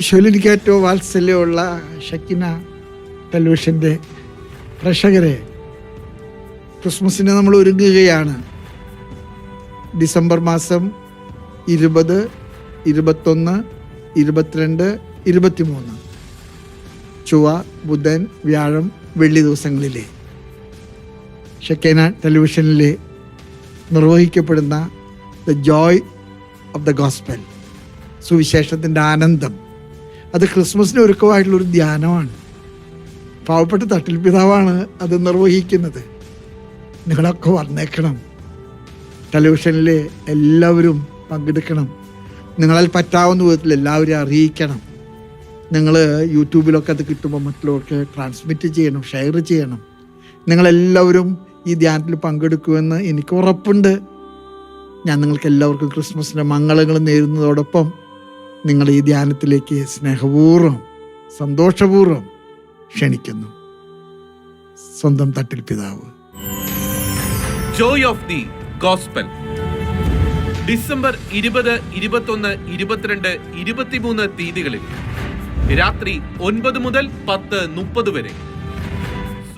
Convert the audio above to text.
ഏറ്റവും വാത്സല്യമുള്ള ഷക്കിന ടെലിവിഷന്റെ പ്രേക്ഷകരെ ക്രിസ്മസിന് നമ്മൾ ഒരുങ്ങുകയാണ്. ഡിസംബർ മാസം ഇരുപത് ഇരുപത്തൊന്ന് ഇരുപത്തിരണ്ട് ഇരുപത്തിമൂന്ന്. ചൊവ്വ ബുധൻ വ്യാഴം വെള്ളി ദിവസങ്ങളിലെ ഷക്കേന ടെലിവിഷനിൽ നിർവഹിക്കപ്പെടുന്ന the joy of the gospel സുവിശേഷത്തിന്റെ ആനന്ദം. അത് ക്രിസ്മസിന് ഒരുക്കമായിട്ടുള്ളൊരു ധ്യാനമാണ്. പാവപ്പെട്ട തട്ടിൽ പിതാവാണ് അത് നിർവഹിക്കുന്നത്. നിങ്ങളൊക്കെ വന്നേക്കണം. ടെലിവിഷനിൽ എല്ലാവരും പങ്കെടുക്കണം. നിങ്ങളാൽ പറ്റാവുന്ന വിധത്തിൽ എല്ലാവരും അറിയിക്കണം. നിങ്ങൾ യൂട്യൂബിലൊക്കെ അത് കിട്ടുമ്പോൾ മറ്റുള്ളവർക്ക് ട്രാൻസ്മിറ്റ് ചെയ്യണം ഷെയർ ചെയ്യണം. നിങ്ങളെല്ലാവരും ഈ ധ്യാനത്തിൽ പങ്കെടുക്കുമെന്ന് എനിക്ക് ഉറപ്പുണ്ട്. ഞാൻ നിങ്ങൾക്ക് എല്ലാവർക്കും ക്രിസ്മസിന്റെ മംഗളങ്ങൾ നേരുന്നതോടൊപ്പം നിങ്ങൾ ഈ ധ്യാനത്തിലേക്ക് സ്നേഹപൂർവം സന്തോഷപൂർവം ക്ഷണിക്കുന്നു. സ്വന്തം തട്ടിൽ പിതാവ്. Joy of the gospel December ഇരുപത് ഇരുപത്തൊന്ന് ഇരുപത്തിരണ്ട് ഇരുപത്തിമൂന്ന് തീയതികളിൽ രാത്രി ഒൻപത് മുതൽ പത്ത് മുപ്പത് വരെ